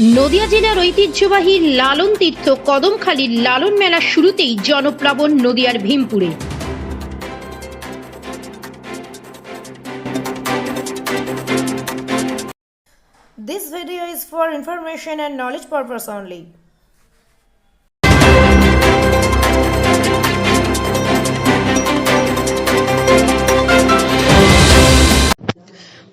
নদিয়া জেলার ঐতিহ্যবাহী লালন তীর্থ কদমখালির লালন মেলা শুরুতেই জনপ্লাবন নদিয়ার ভীমপুরে This video is for information and knowledge purpose only.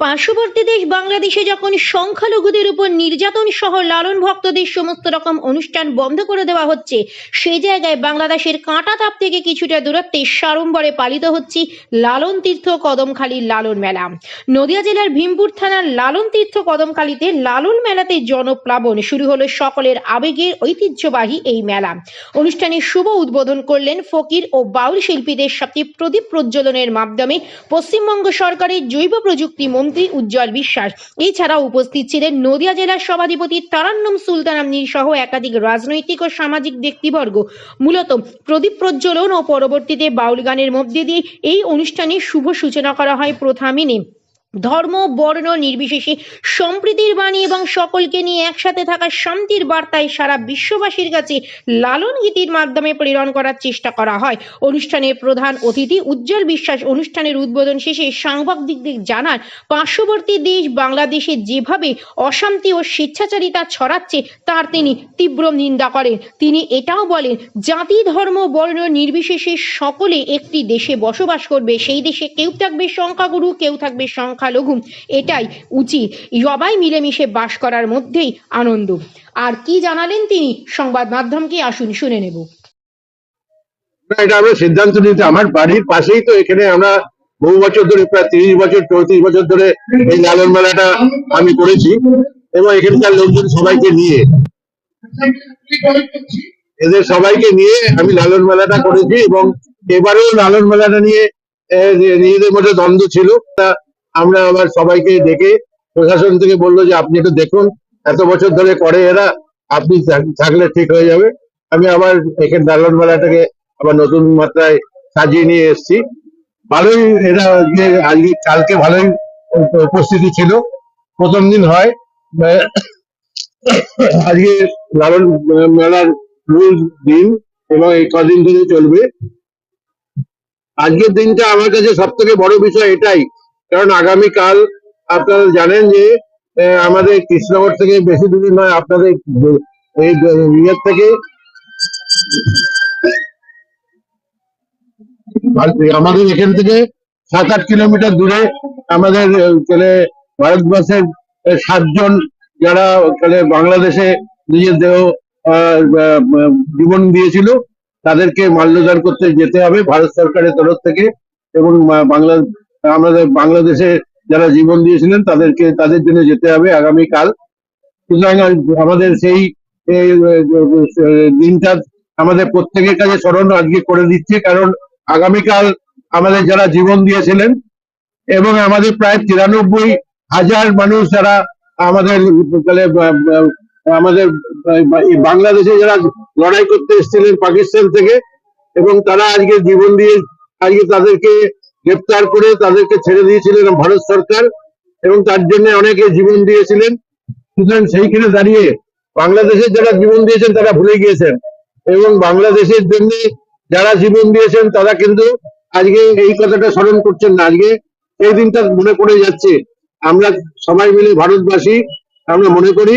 পার্শ্ববর্তী দেশ বাংলাদেশে যখন সংখ্যালঘুদের উপর নির্যাতন সহ লালন ভক্তদের সমস্ত রকম অনুষ্ঠান বন্ধ করে দেওয়া হচ্ছে সেই জায়গায় বাংলাদেশের কাঁটা তাপ থেকে কিছুটা দূরত্বে সাড়ম্বরে পালিত হচ্ছে লালন তীর্থ কদমখালির লালন মেলা। নদিয়া জেলার ভীমপুর থানার লালন তীর্থ কদমখালিতে লালন মেলাতে জনপ্লাবন শুরু হলো সকলের আবেগের ঐতিহ্যবাহী এই মেলা। অনুষ্ঠানে শুভ উদ্বোধন করলেন ফকির ও বাউল শিল্পীদের সাথে প্রদীপ প্রজ্বলনের মাধ্যমে পশ্চিমবঙ্গ সরকারের জৈব প্রযুক্তি মন্ত্রী উজ্জ্বল বিশ্বাস। এছাড়া উপস্থিত ছিলেন নদিয়া জেলার সভাধিপতি তারান্নম সুলতান আমনি সহ একাধিক রাজনৈতিক ও সামাজিক ব্যক্তিবর্গ। মূলত প্রদীপ প্রজ্বলন ও পরবর্তীতে বাউল গানের মধ্যে দিয়ে এই অনুষ্ঠানের শুভ সূচনা করা হয় প্রথা মেনে। ধর্ম, বর্ণ নির্বিশেষে সম্প্রীতির বাণী এবং সকলকে নিয়ে একসাথে থাকার শান্তির বার্তায় সারা বিশ্ববাসীর কাছে লালন গীতির মাধ্যমে প্রেরণ করার চেষ্টা করা হয়। অনুষ্ঠানের প্রধান অতিথি উজ্জ্বল বিশ্বাস অনুষ্ঠানের উদ্বোধন শেষে সাংবাদিকদের জানান, পার্শ্ববর্তী দেশ বাংলাদেশে যেভাবে অশান্তি ও স্বেচ্ছাচারিতা ছড়াচ্ছে, তার তিনি তীব্র নিন্দা করেন। তিনি এটাও বলেন, জাতি, ধর্ম, বর্ণ নির্বিশেষে সকলে একটি দেশে বসবাস করবে, সেই দেশে কেউ থাকবে সংখ্যাগুরু, কেউ থাকবে সংখ্যালঘু। এটাই উচিত। সবাই মিলেমিশে বাস করার মধ্যেই আনন্দ। আর কি জানালেন তিনি? সংবাদ মাধ্যমকে আসুন, শুনে নেব। এটা আমরা সিদ্ধান্ত নিতে আমার বাড়ির পাশেই তো এখানে আমরা বহু বছর ধরে, প্রায় তিরিশ বছর, চৌত্রিশ বছর ধরে এই লালন মেলাটা আমি করেছি এবং এখানকার লোকজন সবাইকে নিয়ে। এদের সবাইকে নিয়ে আমি লালন মেলাটা করেছি এবং এবারেও লালন মেলাটা নিয়ে নিজেদের মধ্যে দ্বন্দ্ব ছিল। আমরা আবার সবাইকে ডেকে প্রশাসন থেকে বলল যে আপনি একটু দেখুন, এত বছর ধরে করে এরা, আপনি থাকলে ঠিক হয়ে যাবে। আমি আবার এখানে লালন মেলাটাকে আবার নতুন মাত্রায় সাজিয়ে নিয়ে এসেছি। ভালোই এরা আজকে আজকে, কালকে ভালোই উপস্থিতি ছিল। প্রথম দিন হয়। আজকে লালন মেলার মূল দিন এবং এই কদিন ধরে চলবে। আজকের দিনটা আমার কাছে সব থেকে বড় বিষয় এটাই, কারণ আগামীকাল আপনারা জানেন যে আমাদের কৃষ্ণনগর থেকে বেশি দূরে নয়, আপনাদের এই ইয়ের থেকে। আমাদের এখান থেকে সাত আট কিলোমিটার দূরে আমাদের তাহলে ভারতবর্ষের সাতজন যারা তাহলে বাংলাদেশে নিজের দেহ জীবন দিয়েছিল, তাদেরকে মাল্যদান করতে যেতে হবে, ভারত সরকারের তরফ থেকে এবং বাংলা, আমাদের বাংলাদেশে যারা জীবন দিয়েছিলেন তাদেরকে, তাদের জন্য যেতে হবে আগামীকাল। সুতরাং আমাদের সেই দিনটা আমাদের প্রত্যেকের কাছে স্মরণ আজকে করে দিচ্ছে, কারণ আগামীকাল আমাদের যারা জীবন দিয়েছিলেন এবং আমাদের প্রায় তিরানব্বই হাজার মানুষ যারা আমাদের আমাদের বাংলাদেশে যারা লড়াই করতে এসেছিলেন পাকিস্তান থেকে এবং তারা আজকে জীবন দিয়ে, আজকে তাদেরকে গ্রেপ্তার করে তাদেরকে ছেড়ে দিয়েছিলেন ভারত সরকার এবং তার জন্য অনেকে জীবন দিয়েছিলেন। সুতরাং সেইখানে দাঁড়িয়ে বাংলাদেশের যারা জীবন দিয়েছেন তারা ভুলে গিয়েছেন এবং বাংলাদেশের জন্য যারা জীবন দিয়েছেন তারা কিন্তু আজকে এই কথাটা স্মরণ করছেন না। আজকে এই দিনটা মনে পড়ে যাচ্ছে। আমরা সবাই মিলে ভারতবাসী, আমরা মনে করি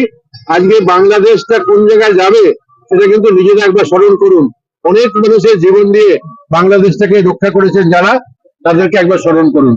আজকে বাংলাদেশটা কোন জায়গায় যাবে সেটা কিন্তু নিজেরা একবার স্মরণ করুন। অনেক মানুষের জীবন দিয়ে বাংলাদেশটাকে রক্ষা করেছেন যারা। তাদেরকে একবার স্মরণ করুন।